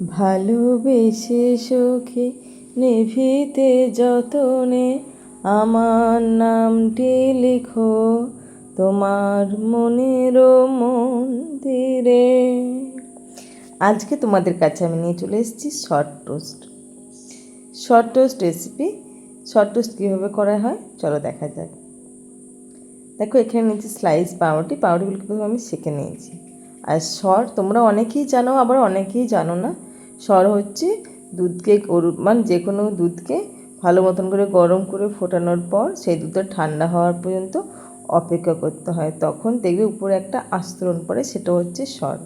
ভালোবেসে সখী নিভিতে যতনে আমার নামটি লিখো তোমার মনের মন্দিরে। আজকে তোমাদের কাছে আমি নিয়ে চলে এসেছি short toast. Short toast recipe short toast কীভাবে করা হয়, চলো দেখা যাক। দেখো, এখানে নিয়েছি স্লাইস পাউরুটি, পাউরুটিগুলোকে আমি সেঁকে নিয়েছি। আর স্বর তোমরা অনেকেই জানো, আবার অনেকেই জানো না। স্বর হচ্ছে দুধকে মানে যে কোনো দুধকে ভালো মতন করে গরম করে ফোটানোর পর সেই দুধটা ঠান্ডা হওয়ার পর্যন্ত অপেক্ষা করতে হয়। তখন দেখবে উপরে একটা আস্তরণ পড়ে, সেটা হচ্ছে স্বর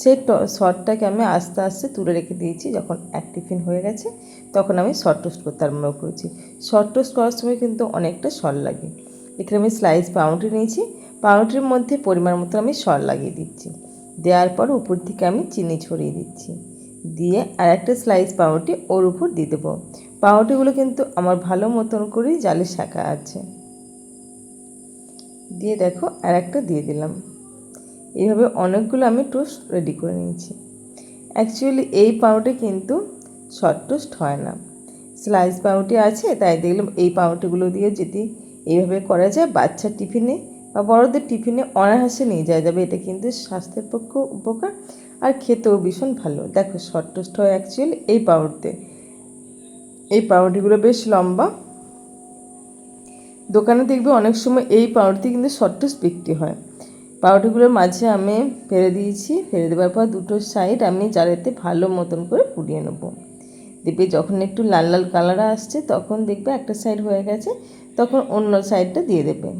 সেই শর্টটাকে আমি আস্তে আস্তে তুলে রেখে দিয়েছি, যখন এক টিফিন হয়ে গেছে, তখন আমি শর্ট টোস্ট করতে আরম্ভ করেছি। শর্ট টোস্ট করার সময় কিন্তু অনেকটা সর লাগে। এখানে আমি স্লাইস পাউরুটি নিয়েছি, পাউরুটির মধ্যে পরিমাণ মতো আমি সর লাগিয়ে দিচ্ছি। দেওয়ার পর উপর থেকে আমি চিনি ছড়িয়ে দিচ্ছি। দিয়ে আর একটা স্লাইস পাউরুটি ওর উপর দিয়ে দেবো। পাউরুটিগুলো কিন্তু আমার ভালো মতন করেই জালে শাঁকা আছে। দিয়ে দেখো আর একটা দিয়ে দিলাম। এইভাবে অনেকগুলো আমি টোস্ট রেডি করে নিয়েছি। অ্যাকচুয়ালি এই পাউরুটি কিন্তু শর্ট টোস্ট হয় না। স্লাইস পাউরুটি আছে, তাই দেখলাম এই পাউরুটিগুলো দিয়ে যদি এইভাবে করা যায় বাচ্চার টিফিনে বা বড়দের টিফিনে অনায়াসে নিয়ে যাওয়া যাবে। এটা কিন্তু স্বাস্থ্যের পক্ষে উপকার। আর খেতেও ভীষণ ভালো। দেখো শর্ট টোস্ট হয় অ্যাকচুয়ালি এই পাউরুটিতে এই পাউরুটিগুলো বেশ লম্বা। দোকানে দেখবে অনেক সময় এই পাউরুটি কিন্তু শর্ট টোস্ট বিক্রি হয়। পাউরুটিগুলোর মাঝে আমি ফেলে দিয়েছি। ফেলে দেওয়ার পর দুটো সাইড আমি জালেতে ভালো মতন করে পুড়িয়ে নেব। দেখবে যখন একটু লাল লাল কালার আসছে, তখন দেখবে একটা সাইড হয়ে গেছে, তখন অন্য সাইডটা দিয়ে দেবে।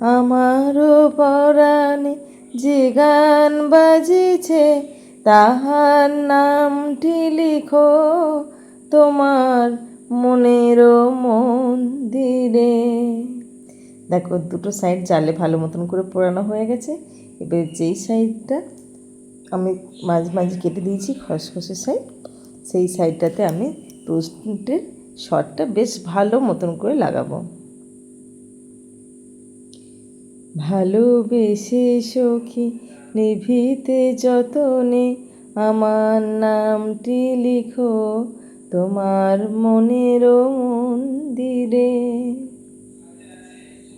আমারও পরাণে যে গান বাজিছে, তাহার নামটি লিখো। তোমার মনেরও মন্দিরে দেখো, দুটো সাইড জালে ভালো মতন করে পোড়ানো হয়ে গেছে। এবার যেই সাইডটা আমি মাঝে মাঝে কেটে দিয়েছি, খসখসে সাইড সেই সাইডটাতে আমি টোস্টের শটটা বেশ ভালো মতন করে লাগাবো। ভালোবেসে সখী নিভিতে যতনে আমার নামটি লিখো, তোমার মনের মন্দিরে।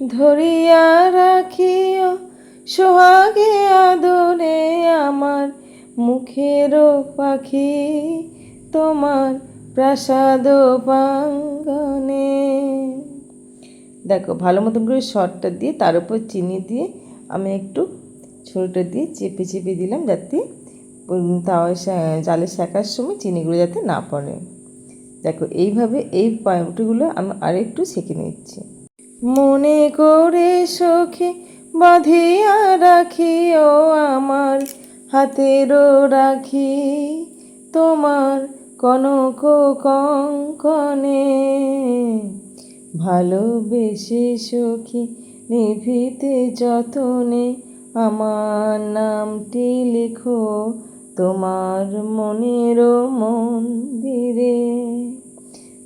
ধরিয়া রাখিও, সোহাগে আদরে আমার মুখেরও পাখি, তোমার প্রাসাদ প্রাঙ্গনে দেখো, ভালো মতন করে শর্টটা দিয়ে, তার উপর চিনি দিয়ে আমি একটু ছোটোটা দিয়ে চেপে চেপে দিলাম যাতে তাওয়ায় জালে শেখার সময় চিনিগুলো যাতে না পড়ে। দেখো, এইভাবে এই পাউরুটিগুলো আমি আরেকটু সেঁকে নিচ্ছি। মনে করে সখে বাঁধিয়া রাখি, ও আমার হাতেরও রাখি, তোমার কনক কঙ্কনে। ভালোবেসে সখী নিভিতে যতনে আমার নামটি লিখো তোমার মনেরও মন্দিরে।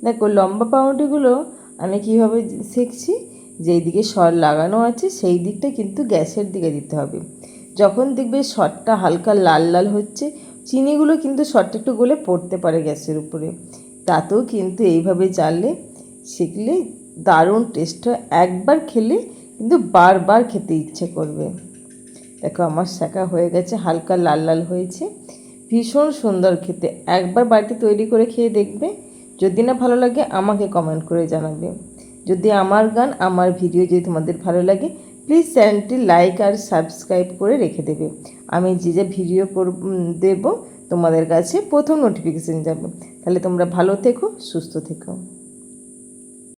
দেখো, লম্বা পাউরুটিগুলো আমি কীভাবে শিখছি? যেই দিকে স্বর লাগানো আছে সেই দিকটা কিন্তু গ্যাসের দিকে দিতে হবে। যখন দেখবে স্বরটা হালকা লাল লাল হচ্ছে, চিনিগুলো কিন্তু স্বরটা একটু গলে পড়তে পারে গ্যাসের উপরে। তাতেও কিন্তু এইভাবে জানলে শিখলে দারুণ টেস্ট হয় একবার খেলে কিন্তু বারবার খেতে ইচ্ছে করবে। দেখো আমার শাঁকা হয়ে গেছে, হালকা লাল লাল হয়েছে। ভীষণ সুন্দর খেতে, একবার বাড়িতে তৈরি করে খেয়ে দেখবে। যদি না ভালো লাগে আমাকে কমেন্ট করে জানাবে। যদি আমার গান, আমার ভিডিও যদি তোমাদের ভালো লাগে প্লিজ চ্যানেলটি লাইক আর সাবস্ক্রাইব করে রেখে দেবে। আমি যে যে ভিডিও কর দেব, তোমাদের কাছে প্রথম নোটিফিকেশান যাবে। তাহলে তোমরা ভালো থেকো, সুস্থ থেকো।